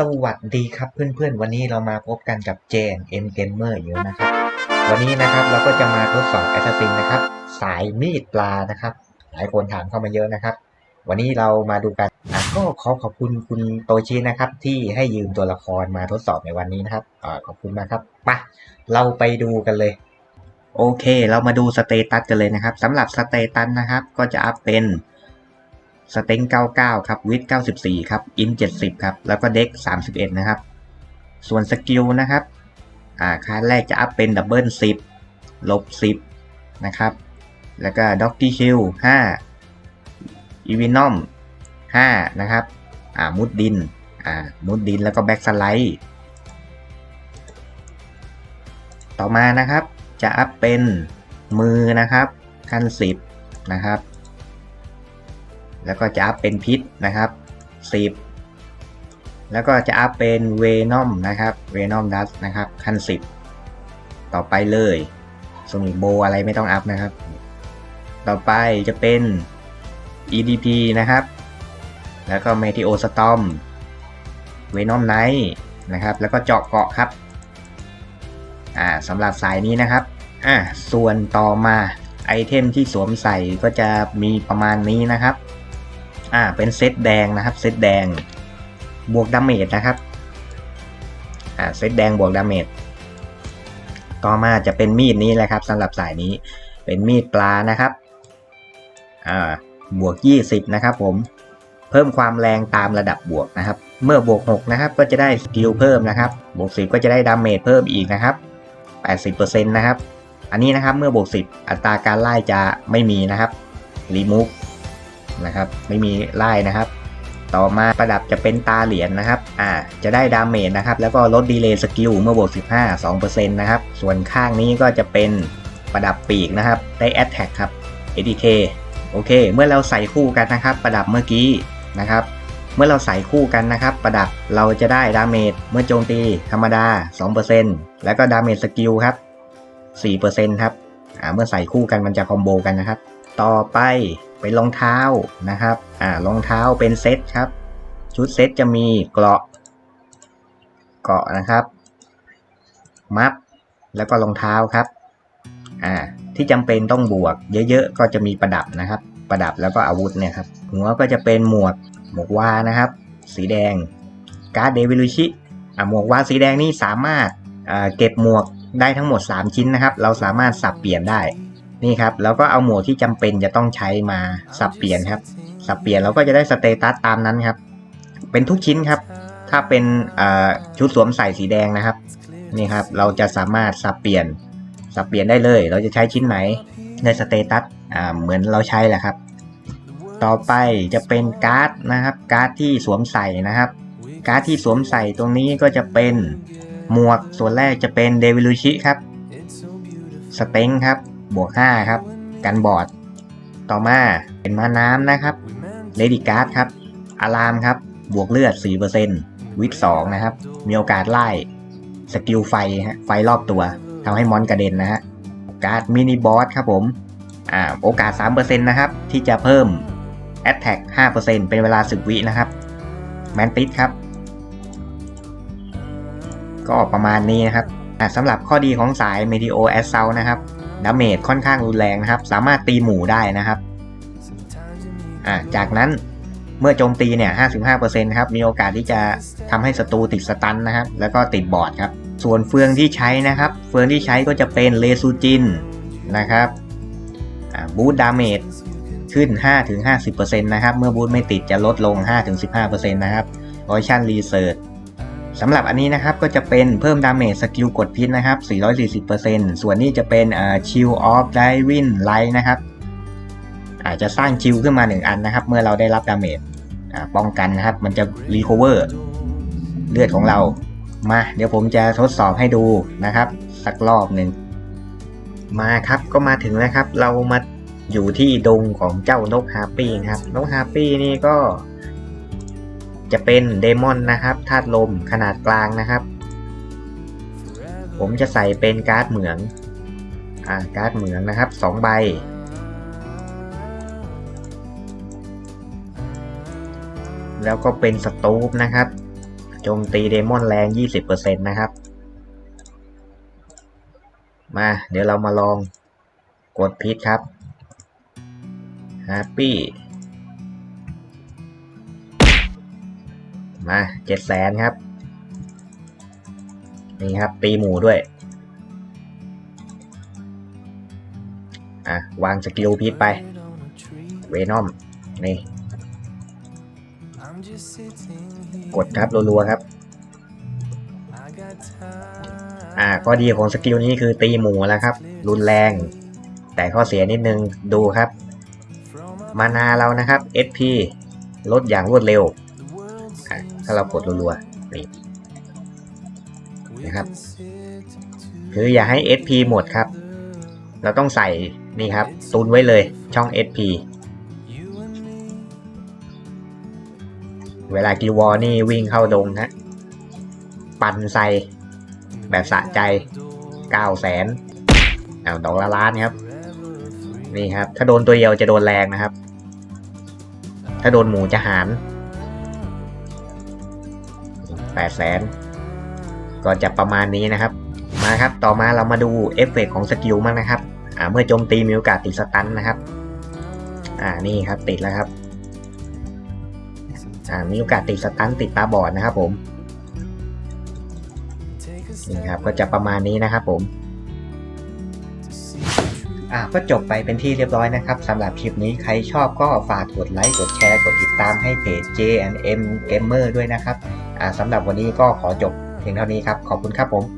สวัสดีครับเพื่อนๆ วันนี้เรามาพบกันกับเจน M Gamer อยู่นะครับ วันนี้นะครับเราก็จะมาทดสอบ Assassin นะครับ สายมีดปลานะครับ หลายคนถามเข้ามาเยอะนะครับ วันนี้เรามาดูกันอะก็ขอขอบคุณคุณโตชินะครับ ที่ให้ยืมตัวละครมาทดสอบในวันนี้นะครับอขอบคุณมากครับไปะเราไปดูกันเลย โอเค เรามาดูสเตตัสกันเลยนะครับสำหรับสเตตัสนะครับ ก็จะอัพเป็น สเต็ง99 ครับ วิด94 ครับ อิน 70 ครับ แล้วก็เด็ก 31 นะครับ ส่วนสกิลนะครับ อ่าคาแรกจะอัพเป็นดับเบิล10 ลบ 10 นะครับ แล้วก็ด็อกกี้คิว5อีวินอม5นะครับ อ่า มุดดิน อ่า มุดดินแล้วก็แบ็กสไลด์ ต่อมานะครับ จะอัพเป็นมือนะครับ ขั้น 10 นะครับ แล้วก็จะอัพเป็นพิษนะครับ 10 แล้วก็จะอัพเป็นเวนอมนะครับเวนอมดัสนะครับขั้น 10 ต่อไปเลยโซนิโบอะไรไม่ต้องอัพนะครับ ต่อไปจะเป็น EDP นะครับ แล้วก็ Meteo Storm Venom Knight นะครับ แล้วก็เจาะเกาะครับอ่าสำหรับสายนี้นะครับอ่าส่วนต่อมาไอเทมที่สวมใส่ก็จะมีประมาณนี้นะครับ อ่า เป็นเซตแดงนะครับ เซตแดง บวกดาเมจนะครับ อ่า เซตแดงบวกดาเมจ ต่อมาจะเป็นมีดนี้แหละครับสำหรับสายนี้ เป็นมีดปลานะครับ อ่า บวก 20 นะครับผม เพิ่มความแรงตามระดับบวกนะครับ เมื่อบวก 6 นะครับ ก็จะได้สกิลเพิ่มนะครับ บวก 10 ก็จะได้ดาเมจเพิ่มอีกนะครับ 80%นะครับ อันนี้นะครับ เมื่อบวก 10 อัตราการไล่จะไม่มีนะครับ รีมูฟ นะครับ ไม่มีไล่นะครับ ต่อมาประดับจะเป็นตาเหรียญนะครับ อ่า จะได้ดาเมจนะครับ แล้วก็ลดดีเลย์สกิลเมื่อบวก15 2%นะครับ ส่วนข้างนี้ก็จะเป็นประดับปีกนะครับ ได้แอ t แท k ครับ ADK โอเค เมื่อเราใส่คู่กันนะครับ ประดับเมื่อกี้นะครับ เมื่อเราใส่คู่กันนะครับ ประดับเราจะได้ดาเมจเมื่อโจมตีธรรมดา 2%แล้วก็ดาเมจสกิลครับ 4%ครับ อ่า เมื่อใส่คู่กันมันจะคอมโบกันนะครับ ต่อไป เป็นรองเท้านะครับอ่ารองเท้าเป็นเซตครับ ชุดเซตจะมีเกราะ เกราะนะครับ มัฟแล้วก็รองเท้าครับอ่าที่จำเป็นต้องบวก เยอะๆก็จะมีประดับนะครับ ประดับแล้วก็อาวุธเนี่ยครับหัวก็จะเป็นหมวกหมวกวานะครับ สีแดงการ์ดเดวิลุชิอ่าหมวกวาสีแดงนี่สามารถเก็บหมวกได้ทั้งหมด 3 ชิ้นนะครับ เราสามารถสับเปลี่ยนได้ นี่ครับแล้วก็เอาหมวดที่จำเป็นจะต้องใช้มาสับเปลี่ยนครับ สับเปลี่ยนเราก็จะได้สเตตัสตามนั้นครับ เป็นทุกชิ้นครับ ถ้าเป็นชุดสวมใส่สีแดงนะครับนี่ครับ เราจะสามารถสับเปลี่ยนสับเปลี่ยนได้เลย เราจะใช้ชิ้นไหนในสเตตัสเหมือนเราใช้แหละครับ ต่อไปจะเป็นการ์ดนะครับ การ์ดที่สวมใส่นะครับ การ์ดที่สวมใส่ตรงนี้ก็จะเป็นหมวกส่วนแรกจะเป็นเดวิลูชิครับสเต็งครับ บวก 5 ครับ กันบอร์ดต่อมาเป็นมาน้ำนะครับเลดี้การ์ดครับอารามครับ บวกเลือด 4%วิท2นะครับ มีโอกาสไล่ สกิลไฟฮะ ไฟรอบตัวทำให้มอนกระเด็นนะฮะ การ์ดมินิบอสครับผม อ่า โอกาส 3%นะครับ ที่จะเพิ่ม Attack 5%เป็นเวลา 10 วินะครับ แมนติสครับ ก็ประมาณนี้นะครับสำหรับข้อดีของสาย Meteo a s s a u l t นะครับ ดาเมจค่อนข้างรุนแรงนะครับ สามารถตีหมู่ได้นะครับอ่าจากนั้นเมื่อโจมตีเนี่ย 55%ครับ มีโอกาสที่จะทำให้ศัตรูติดสตันนะครับ แล้วก็ติดบอร์ดครับ ส่วนเฟืองที่ใช้นะครับ เฟืองที่ใช้ก็จะเป็นเลซูจินนะครับบูตดาเมจขึ้น 5-50%นะครับ เมื่อบูตไม่ติดจะลดลง 5-15%นะครับรอยชั่นรีเซิร์ช สำหรับอันนี้นะครับก็จะเป็นเพิ่มดาเมจสกิลกดพิษนะครับ 440%ส่วนนี้จะเป็นอ่าชิลออฟไดวินไลท์นะครับ อาจจะสร้างชิลขึ้นมา 1 อันนะครับ เมื่อเราได้รับดาเมจป้องกันนะครับ มันจะรีคอเวอร์เลือดของเรามา เดี๋ยวผมจะทดสอบให้ดูนะครับ สักรอบหนึ่งมาครับก็มาถึงแล้วครับ เรามาอยู่ที่ดงของเจ้านกฮาปี้ครับ นกฮาปี้นี่ก็ จะเป็นเดมอนนะครับธาตุลมขนาดกลางนะครับ ผมจะใส่เป็นการ์ดเหมืองอ่าการ์ดเหมืองนะครับสองใบ แล้วก็เป็นสตูปนะครับโจมตีเดมอนแรง 20%นะครับ มาเดี๋ยวเรามาลองกดพิษครับ Happy มาเจ็ดแสนครับ นี่ครับ ตีหมูด้วย อะ วางสกิลพิษไป เวนอม นี่ กดครับรัวๆครับ อ่าข้อดีของสกิลนี้คือตีหมูแล้วครับ รุนแรง แต่ข้อเสียนิดนึงดูครับ มานาเรานะครับ SP ลดอย่างรวดเร็ว ถ้าเรากดรัวๆนี่นะครับ คืออย่าให้ SP หมดครับ เราต้องใส่นี่ครับ ตุนไว้เลยช่อง SP เวลากิวอนี่วิ่งเข้าดงฮะปั่นใส่แบบสะใจ9 0 0แสนเอาดอกละล้านครับ นี่ครับ ถ้าโดนตัวเดียวจะโดนแรงนะครับ ถ้าโดนหมูจะหาร 8แสนก็จะประมาณนี้นะครับ มาครับต่อมาเรามาดูเอฟเฟกต์ของสกิลมั้งนะครับอ่าเมื่อโจมตีมีโอกาสติดสตันนะครับ อ่านี่ครับติดแล้วครับอ่ามีโอกาสติดสตันติดตาบอดนะครับผมนี่ครับก็จะประมาณนี้นะครับผมอ่าก็จบไปเป็นที่เรียบร้อยนะครับสำหรับคลิปนี้ใครชอบก็ฝากกดไลค์กดแชร์กดติดตามให้เพจ J&M Gamer ด้วยนะครับ สำหรับวันนี้ก็ขอจบเพียงเท่านี้ครับ ขอบคุณครับผม